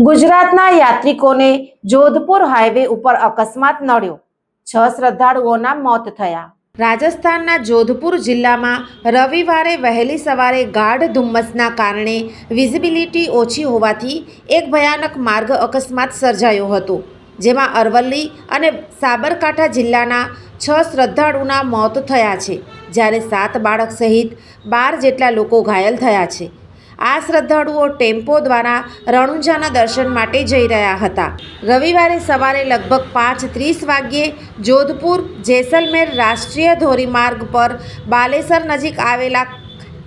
ગુજરાતના યાત્રિકોને જોધપુર હાઈવે ઉપર અકસ્માત નડ્યો. છ શ્રદ્ધાળુઓના મોત થયા. રાજસ્થાનના જોધપુર જિલ્લામાં રવિવારે વહેલી સવારે ગાઢ ધુમ્મસના કારણે વિઝિબિલિટી ઓછી હોવાથી એક ભયાનક માર્ગ અકસ્માત સર્જાયો હતો, જેમાં અરવલ્લી અને સાબરકાંઠા જિલ્લાના છ શ્રદ્ધાળુના મોત થયા છે, જ્યારે સાત બાળક સહિત બાર જેટલા લોકો ઘાયલ થયા છે. આ શ્રદ્ધાળુઓ ટેમ્પો દ્વારા રણુંજાના દર્શન માટે જઈ રહ્યા હતા. રવિવારે સવારે લગભગ પાંચ ત્રીસ વાગ્યે જોધપુર જેસલમેર રાષ્ટ્રીય ધોરીમાર્ગ પર બાલેસર નજીક આવેલા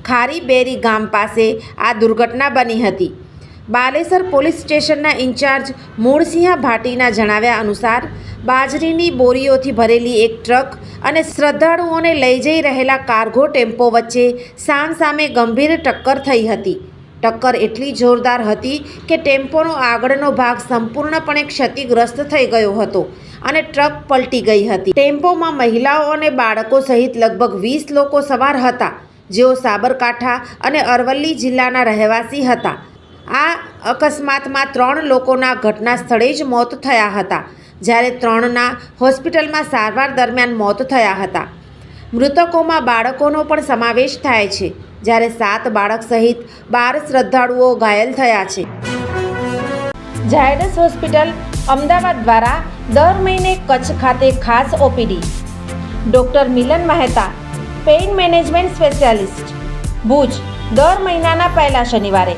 ખારીબેરી ગામ પાસે આ દુર્ઘટના બની હતી. બાલેસર પોલીસ સ્ટેશનના ઇન્ચાર્જ મૂળસિંહ ભાટીના જણાવ્યા અનુસાર, બાજરીની બોરીઓથી ભરેલી એક ટ્રક અને શ્રદ્ધાળુઓને લઈ જઈ રહેલા કાર્ગો ટેમ્પો વચ્ચે સામસામે ગંભીર ટક્કર થઈ હતી. ટક્કર એટલી જોરદાર હતી કે ટેમ્પોનો આગળનો ભાગ સંપૂર્ણપણે ક્ષતિગ્રસ્ત થઈ ગયો હતો અને ટ્રક પલટી ગઈ હતી. ટેમ્પોમાં મહિલાઓ અને બાળકો સહિત લગભગ વીસ લોકો સવાર હતા, જેઓ સાબરકાંઠા અને અરવલ્લી જિલ્લાના રહેવાસી હતા. આ અકસ્માતમાં ત્રણ લોકોના ઘટના સ્થળે જ મોત થયા હતા, જ્યારે ત્રણના હોસ્પિટલમાં સારવાર દરમિયાન મોત થયા હતા. મૃતકોમાં બાળકોનો પણ સમાવેશ થાય છે, જ્યારે સાત બાળક સહિત બાર શ્રદ્ધાળુઓ ઘાયલ થયા છે. ઝાયડસ હોસ્પિટલ અમદાવાદ દ્વારા દર મહિને કચ્છ ખાતે ખાસ OPD. Doctor Milan Mehta, pain management specialist. Bhuj, દર મહિનાના પહેલા શનિવારે.